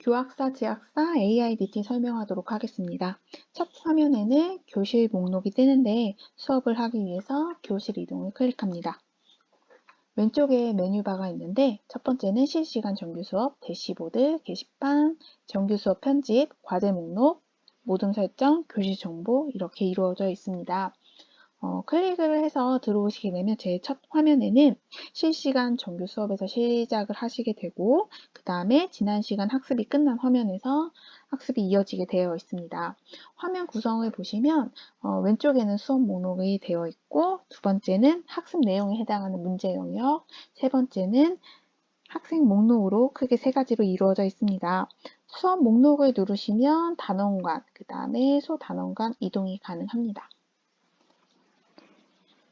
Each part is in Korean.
교학사, 지학사, AIDT 설명하도록 하겠습니다. 첫 화면에는 교실 목록이 뜨는데 수업을 하기 위해서 교실 이동을 클릭합니다. 왼쪽에 메뉴바가 있는데 첫 번째는 실시간 정규 수업, 대시보드, 게시판, 정규 수업 편집, 과제 목록, 모둠 설정, 교실 정보 이렇게 이루어져 있습니다. 어, 클릭을 해서 들어오시게 되면 제첫 화면에는 실시간 정규 수업에서 시작을 하시게 되고 그 다음에 지난 시간 학습이 끝난 화면에서 학습이 이어지게 되어 있습니다. 화면 구성을 보시면 어, 왼쪽에는 수업 목록이 되어 있고 두 번째는 학습 내용에 해당하는 문제 영역, 세 번째는 학생 목록으로 크게 세 가지로 이루어져 있습니다. 수업 목록을 누르시면 단원관, 그 다음에 소단원관 이동이 가능합니다.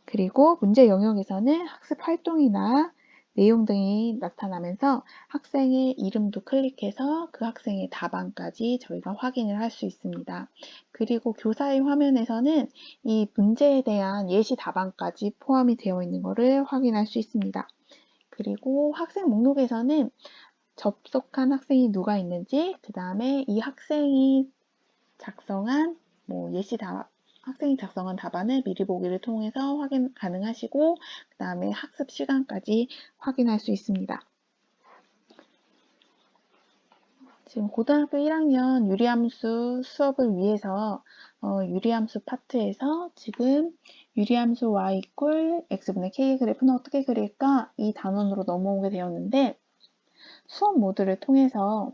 그리고 문제 영역에서는 학습 활동이나 내용 등이 나타나면서 학생의 이름도 클릭해서 그 학생의 답안까지 저희가 확인을 할 수 있습니다. 그리고 교사의 화면에서는 이 문제에 대한 예시 답안까지 포함이 되어 있는 것을 확인할 수 있습니다. 그리고 학생 목록에서는 접속한 학생이 누가 있는지, 그 다음에 이 학생이 작성한 뭐 예시 답, 학생이 작성한 답안을 미리 보기를 통해서 확인 가능하시고 그 다음에 학습 시간까지 확인할 수 있습니다. 지금 고등학교 1학년 유리함수 수업을 위해서 어, 유리함수 파트에서 지금 유리함수 y 이퀄 x분의 k 그래프는 어떻게 그릴까 이 단원으로 넘어오게 되었는데 수업 모드를 통해서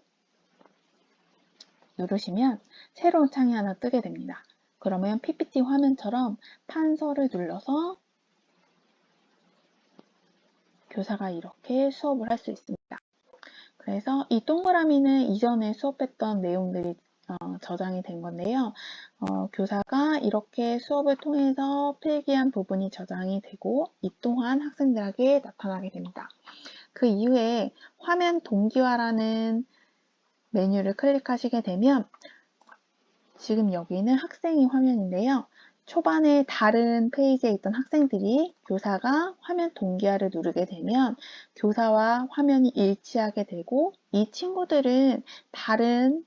누르시면 새로운 창이 하나 뜨게 됩니다. 그러면 PPT 화면처럼 판서를 눌러서 교사가 이렇게 수업을 할 수 있습니다. 그래서 이 동그라미는 이전에 수업했던 내용들이 어, 저장이 된 건데요. 어, 교사가 이렇게 수업을 통해서 필기한 부분이 저장이 되고 이 또한 학생들에게 나타나게 됩니다. 그 이후에 화면 동기화라는 메뉴를 클릭하시게 되면 지금 여기는 학생의 화면인데요. 초반에 다른 페이지에 있던 학생들이 교사가 화면 동기화를 누르게 되면 교사와 화면이 일치하게 되고 이 친구들은 다른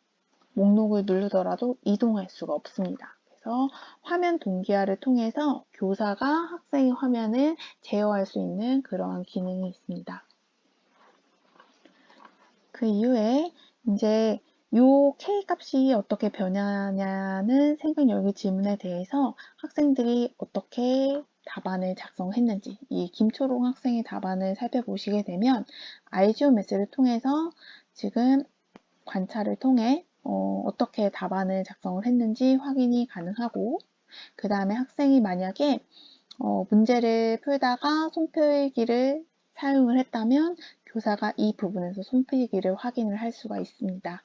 목록을 누르더라도 이동할 수가 없습니다. 그래서 화면 동기화를 통해서 교사가 학생의 화면을 제어할 수 있는 그러한 기능이 있습니다. 그 이후에 이제 요 K 값이 어떻게 변하냐는 생각 열기 질문에 대해서 학생들이 어떻게 답안을 작성했는지 이 김초롱 학생의 답안을 살펴보시게 되면 알지오메스를 통해서 지금 관찰을 통해 어, 떻게 답안을 작성을 했는지 확인이 가능하고 그 다음에 학생이 만약에 어, 문제를 풀다가 손필기를 사용을 했다면 교사가 이 부분에서 손필기를 확인을 할 수가 있습니다.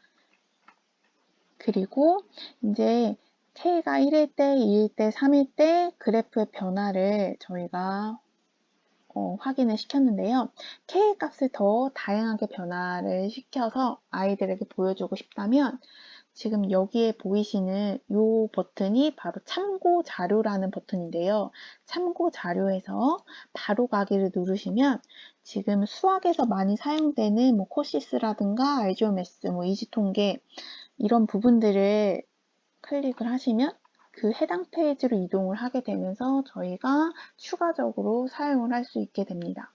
그리고 이제 K가 1일 때, 2일 때, 3일 때 그래프의 변화를 저희가 어, 확인을 시켰는데요. K 값을 더 다양하게 변화를 시켜서 아이들에게 보여주고 싶다면 지금 여기에 보이시는 이 버튼이 바로 참고 자료라는 버튼인데요. 참고 자료에서 바로 가기를 누르시면 지금 수학에서 많이 사용되는 뭐 코시스라든가 알지오메스, 뭐 이지통계 이런 부분들을 클릭을 하시면 그 해당 페이지로 이동을 하게 되면서 저희가 추가적으로 사용을 할 수 있게 됩니다.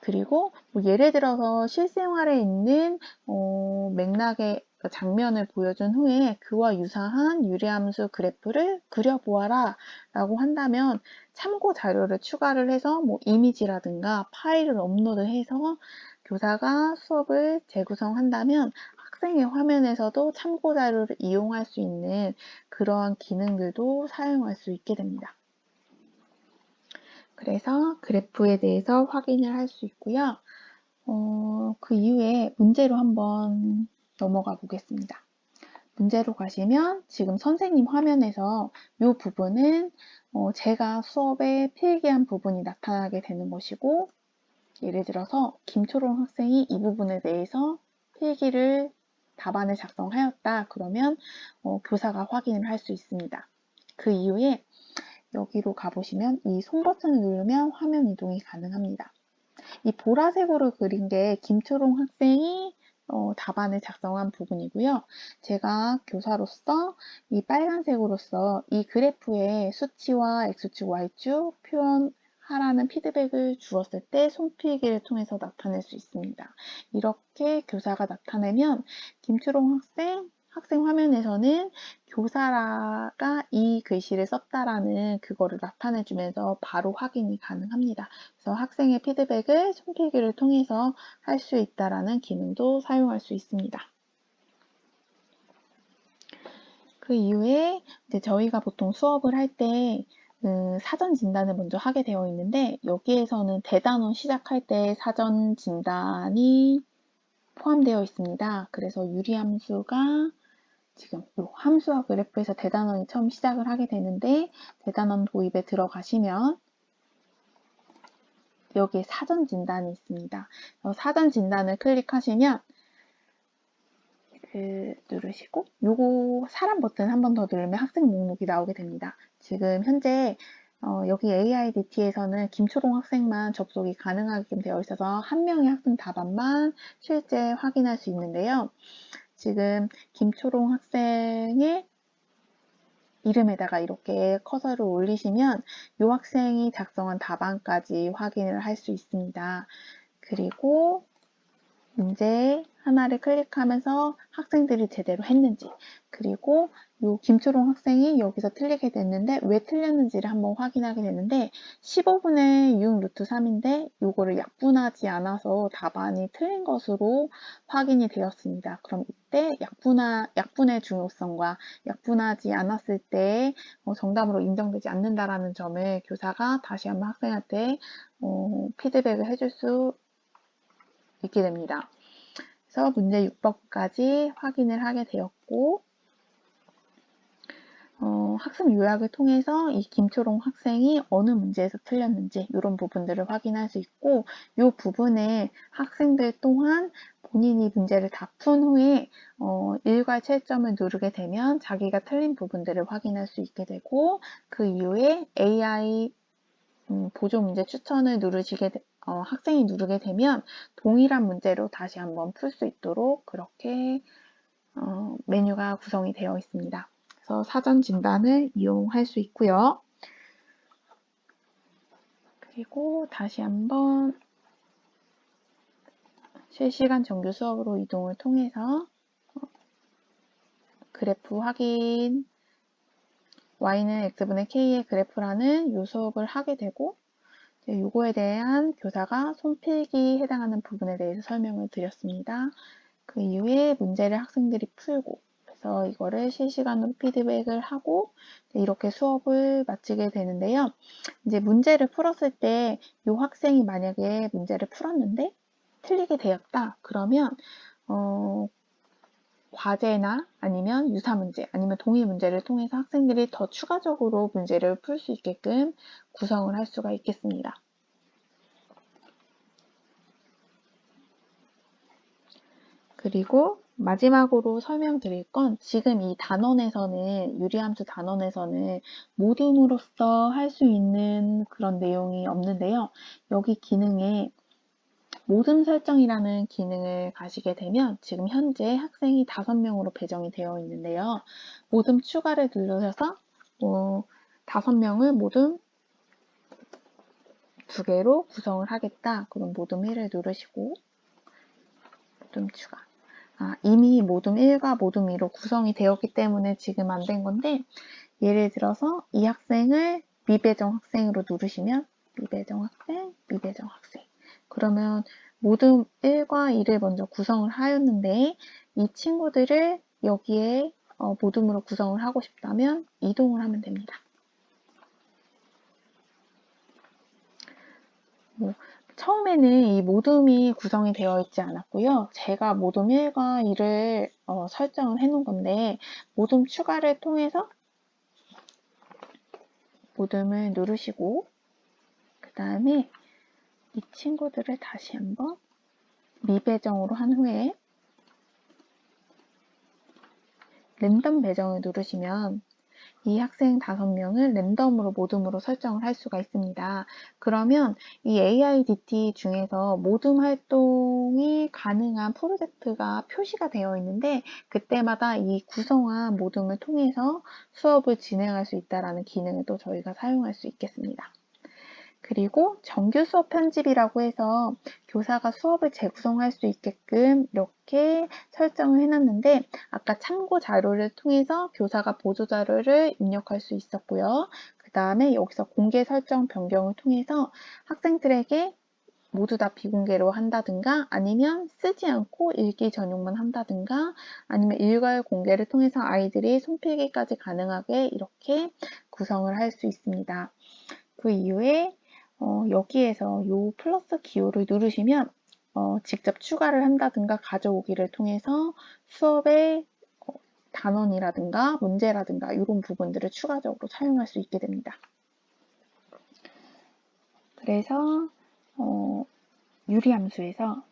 그리고 뭐 예를 들어서 실생활에 있는 어, 맥락의 장면을 보여준 후에 그와 유사한 유리함수 그래프를 그려보아라 라고 한다면 참고 자료를 추가를 해서 뭐 이미지라든가 파일을 업로드해서 교사가 수업을 재구성한다면 학생의 화면에서도 참고 자료를 이용할 수 있는 그러한 기능들도 사용할 수 있게 됩니다. 그래서 그래프에 대해서 확인을 할 수 있고요. 어, 그 이후에 문제로 한번 넘어가 보겠습니다. 문제로 가시면 지금 선생님 화면에서 이 부분은 어, 제가 수업에 필기한 부분이 나타나게 되는 것이고 예를 들어서 김초롱 학생이 이 부분에 대해서 필기를 답안을 작성하였다. 그러면 어, 교사가 확인을 할 수 있습니다. 그 이후에 여기로 가보시면 이 손 버튼을 누르면 화면 이동이 가능합니다. 이 보라색으로 그린 게 김초롱 학생이 어, 답안을 작성한 부분이고요. 제가 교사로서 이 빨간색으로서 이 그래프의 수치와 X축, Y축 표현 하라는 피드백을 주었을 때 손필기를 통해서 나타낼 수 있습니다. 이렇게 교사가 나타내면 김초롱 학생 학생 화면에서는 교사가 이 글씨를 썼다라는 그거를 나타내 주면서 바로 확인이 가능합니다. 그래서 학생의 피드백을 손필기를 통해서 할 수 있다라는 기능도 사용할 수 있습니다. 그 이후에 이제 저희가 보통 수업을 할 때 그 사전 진단을 먼저 하게 되어 있는데 여기에서는 대단원 시작할 때 사전 진단이 포함되어 있습니다. 그래서 유리함수가 지금 이 함수와 그래프에서 대단원이 처음 시작을 하게 되는데 대단원 도입에 들어가시면 여기에 사전 진단이 있습니다. 사전 진단을 클릭하시면 그 누르시고 요거 사람 버튼 한 번 더 누르면 학생 목록이 나오게 됩니다. 지금 현재 어, 여기 AIDT에서는 김초롱 학생만 접속이 가능하게 되어 있어서 한 명의 학생 답안만 실제 확인할 수 있는데요. 지금 김초롱 학생의 이름에다가 이렇게 커서를 올리시면 이 학생이 작성한 답안까지 확인을 할 수 있습니다. 그리고 문제 하나를 클릭하면서 학생들이 제대로 했는지 그리고 요 김초롱 학생이 여기서 틀리게 됐는데 왜 틀렸는지를 한번 확인하게 되는데 15분의 6 루트 3인데 요거를 약분하지 않아서 답안이 틀린 것으로 확인이 되었습니다. 그럼 이때 약분하, 약분의 중요성과 약분하지 않았을 때 어, 정답으로 인정되지 않는다라는 점을 교사가 다시 한번 학생한테 어, 피드백을 해줄 수 있게 됩니다. 그래서 문제 6번까지 확인을 하게 되었고 어, 학습 요약을 통해서 이 김초롱 학생이 어느 문제에서 틀렸는지 이런 부분들을 확인할 수 있고 이 부분에 학생들 또한 본인이 문제를 다 푼 후에 어, 일괄 채점을 누르게 되면 자기가 틀린 부분들을 확인할 수 있게 되고 그 이후에 AI 음, 보조 문제 추천을 누르시게 되, 어, 학생이 누르게 되면 동일한 문제로 다시 한번 풀 수 있도록 그렇게 어, 메뉴가 구성이 되어 있습니다. 그래서 사전 진단을 이용할 수 있고요. 그리고 다시 한번 실시간 정규 수업으로 이동을 통해서 어, 그래프 확인 y는 x분의 k의 그래프라는 요 수업을 하게 되고 요거에 대한 교사가 손필기 해당하는 부분에 대해서 설명을 드렸습니다. 그 이후에 문제를 학생들이 풀고 그래서 이거를 실시간으로 피드백을 하고 이렇게 수업을 마치게 되는데요. 이제 문제를 풀었을 때 이 학생이 만약에 문제를 풀었는데 틀리게 되었다. 그러면 어, 과제나 아니면 유사 문제 아니면 동일 문제를 통해서 학생들이 더 추가적으로 문제를 풀 수 있게끔 구성을 할 수가 있겠습니다. 그리고 마지막으로 설명드릴 건 지금 이 단원에서는 유리함수 단원에서는 모둠으로서 할 수 있는 그런 내용이 없는데요. 여기 기능에 모둠 설정이라는 기능을 가시게 되면 지금 현재 학생이 5명으로 배정이 되어 있는데요. 모둠 추가를 누르셔서 뭐 5명을 모둠 두 개로 구성을 하겠다. 그럼 모둠 1을 누르시고 모둠 추가 아, 이미 모둠 1과 모둠 2로 구성이 되었기 때문에 지금 안 된 건데 예를 들어서 이 학생을 미배정 학생으로 누르시면 미배정 학생, 미배정 학생 그러면 모둠 1과 2를 먼저 구성을 하였는데 이 친구들을 여기에 어, 모둠으로 구성을 하고 싶다면 이동을 하면 됩니다. 뭐, 처음에는 이 모둠이 구성이 되어 있지 않았고요. 제가 모둠 1과 2를 어, 설정을 해 놓은 건데 모둠 추가를 통해서 모둠을 누르시고 그 다음에 이 친구들을 다시 한번 미배정으로 한 후에 랜덤 배정을 누르시면 이 학생 5명을 랜덤으로 모둠으로 설정을 할 수가 있습니다. 그러면 이 AIDT 중에서 모둠 활동이 가능한 프로젝트가 표시가 되어 있는데 그때마다 이 구성한 모둠을 통해서 수업을 진행할 수 있다는 기능을 또 저희가 사용할 수 있겠습니다. 그리고 정규 수업 편집이라고 해서 교사가 수업을 재구성할 수 있게끔 이렇게 설정을 해놨는데 아까 참고 자료를 통해서 교사가 보조 자료를 입력할 수 있었고요. 그 다음에 여기서 공개 설정 변경을 통해서 학생들에게 모두 다 비공개로 한다든가 아니면 쓰지 않고 읽기 전용만 한다든가 아니면 일괄 공개를 통해서 아이들이 손필기까지 가능하게 이렇게 구성을 할 수 있습니다. 그 이후에 어, 여기에서 이 플러스 기호를 누르시면 어, 직접 추가를 한다든가 가져오기를 통해서 수업의 어, 단원이라든가 문제라든가 이런 부분들을 추가적으로 사용할 수 있게 됩니다. 그래서 어, 유리함수에서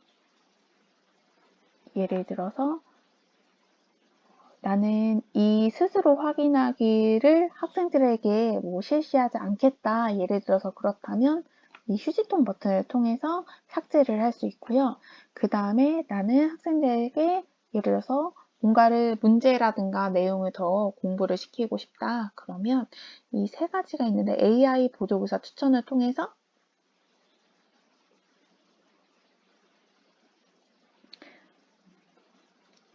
예를 들어서 나는 이 스스로 확인하기를 학생들에게 뭐 실시하지 않겠다. 예를 들어서 그렇다면 이 휴지통 버튼을 통해서 삭제를 할 수 있고요. 그 다음에 나는 학생들에게 예를 들어서 뭔가를 문제라든가 내용을 더 공부를 시키고 싶다. 그러면 이 세 가지가 있는데 AI 보조교사 추천을 통해서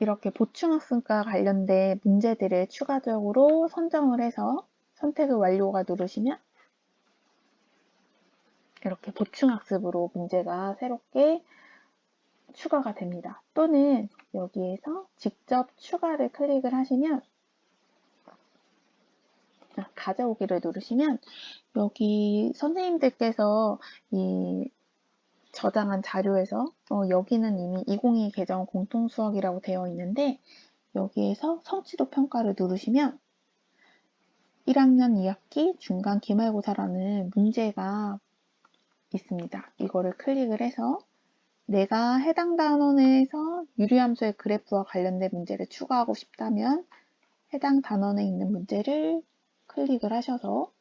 이렇게 보충학습과 관련된 문제들을 추가적으로 선정을 해서 선택을 완료가 누르시면 이렇게 보충학습으로 문제가 새롭게 추가가 됩니다. 또는 여기에서 직접 추가를 클릭을 하시면 가져오기를 누르시면 여기 선생님들께서 이 저장한 자료에서 어, 여기는 이미 2022 개정 공통 수학이라고 되어 있는데 여기에서 성취도 평가를 누르시면 1학년 2학기 중간 기말고사라는 문제가 있습니다. 이거를 클릭을 해서 내가 해당 단원에서 유리함수의 그래프와 관련된 문제를 추가하고 싶다면 해당 단원에 있는 문제를 클릭을 하셔서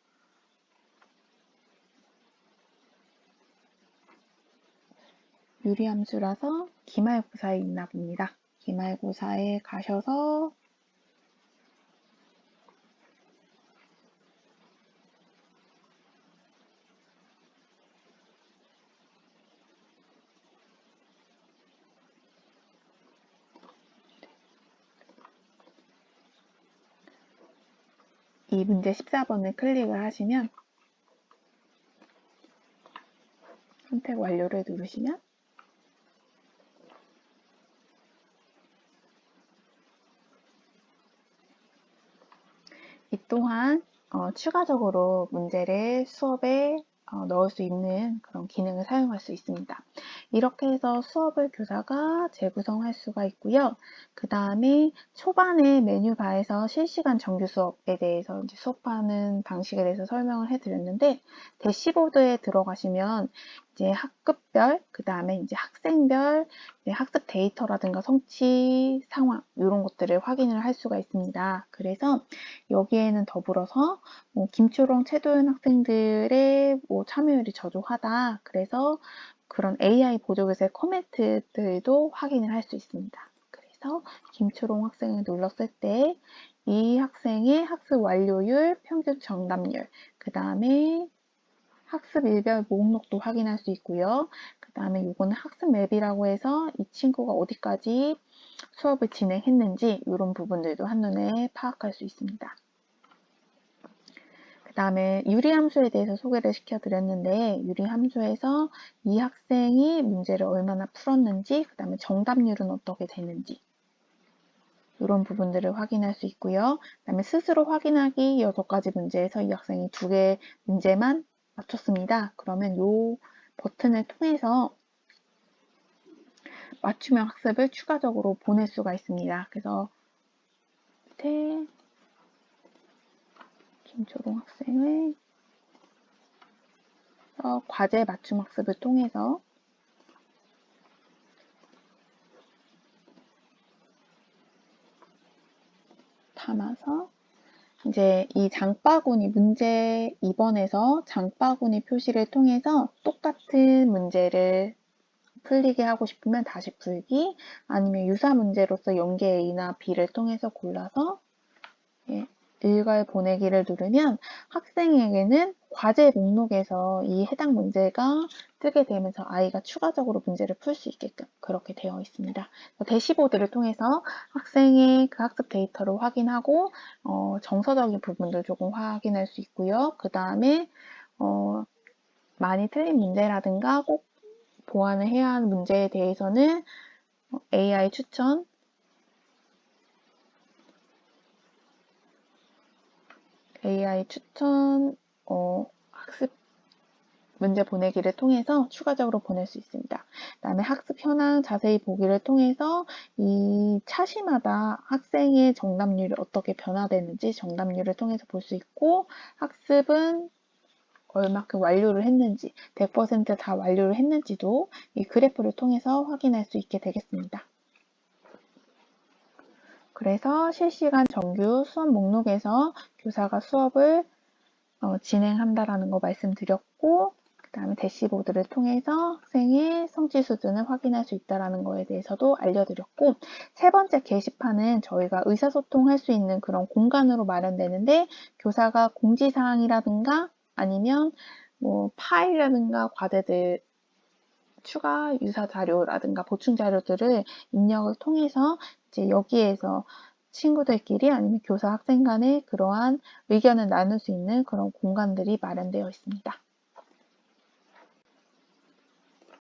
유리함수라서 기말고사에 있나 봅니다. 기말고사에 가셔서 이 문제 14번을 클릭을 하시면 선택 완료를 누르시면 이 또한 어, 추가적으로 문제를 수업에 어, 넣을 수 있는 그런 기능을 사용할 수 있습니다. 이렇게 해서 수업을 교사가 재구성할 수가 있고요. 그 다음에 초반에 메뉴바에서 실시간 정규 수업에 대해서 이제 수업하는 방식에 대해서 설명을 해드렸는데 대시보드에 들어가시면 이제 학급별, 그 다음에 이제 학생별 학습 데이터라든가 성취 상황 이런 것들을 확인을 할 수가 있습니다. 그래서 여기에는 더불어서 뭐 김초롱, 최도현 학생들의 뭐 참여율이 저조하다. 그래서 그런 AI 보조교사의 코멘트들도 확인을 할 수 있습니다. 그래서 김초롱 학생을 눌렀을 때 이 학생의 학습 완료율, 평균 정답률, 그 다음에 학습 일별 목록도 확인할 수 있고요. 그 다음에 이거는 학습 맵이라고 해서 이 친구가 어디까지 수업을 진행했는지 이런 부분들도 한눈에 파악할 수 있습니다. 그 다음에 유리함수에 대해서 소개를 시켜드렸는데 유리함수에서 이 학생이 문제를 얼마나 풀었는지 그 다음에 정답률은 어떻게 되는지 이런 부분들을 확인할 수 있고요. 그 다음에 스스로 확인하기 6가지 문제에서 이 학생이 두 개 문제만 맞췄습니다. 그러면 이 버튼을 통해서 맞춤형 학습을 추가적으로 보낼 수가 있습니다. 그래서 밑에 김초롱 학생의 과제 맞춤 학습을 통해서 담아서 이제 이 장바구니 문제 2번에서 장바구니 표시를 통해서 똑같은 문제를 풀리게 하고 싶으면 다시 풀기 아니면 유사 문제로서 연계 A나 B를 통해서 골라서 예, 일괄 보내기를 누르면 학생에게는 과제 목록에서 이 해당 문제가 뜨게 되면서 아이가 추가적으로 문제를 풀 수 있게끔 그렇게 되어 있습니다. 대시보드를 통해서 학생의 그 학습 데이터를 확인하고 어, 정서적인 부분들 조금 확인할 수 있고요. 그 다음에 어, 많이 틀린 문제라든가 꼭 보완을 해야 하는 문제에 대해서는 AI 추천 AI 추천 어, 학습 문제 보내기를 통해서 추가적으로 보낼 수 있습니다. 그다음에 학습 현황 자세히 보기를 통해서 이 차시마다 학생의 정답률이 어떻게 변화되는지 정답률을 통해서 볼 수 있고 학습은 얼마큼 완료를 했는지 100%다 완료를 했는지도 이 그래프를 통해서 확인할 수 있게 되겠습니다. 그래서 실시간 정규 수업 목록에서 교사가 수업을 어, 진행한다라는 거 말씀드렸고 그 다음에 대시보드를 통해서 학생의 성취 수준을 확인할 수 있다는 거에 대해서도 알려드렸고 세 번째 게시판은 저희가 의사소통할 수 있는 그런 공간으로 마련되는데 교사가 공지사항이라든가 아니면 뭐 파일이라든가 과제들 추가 유사 자료라든가 보충 자료들을 입력을 통해서 이제 여기에서 친구들끼리 아니면 교사 학생 간의 그러한 의견을 나눌 수 있는 그런 공간들이 마련되어 있습니다.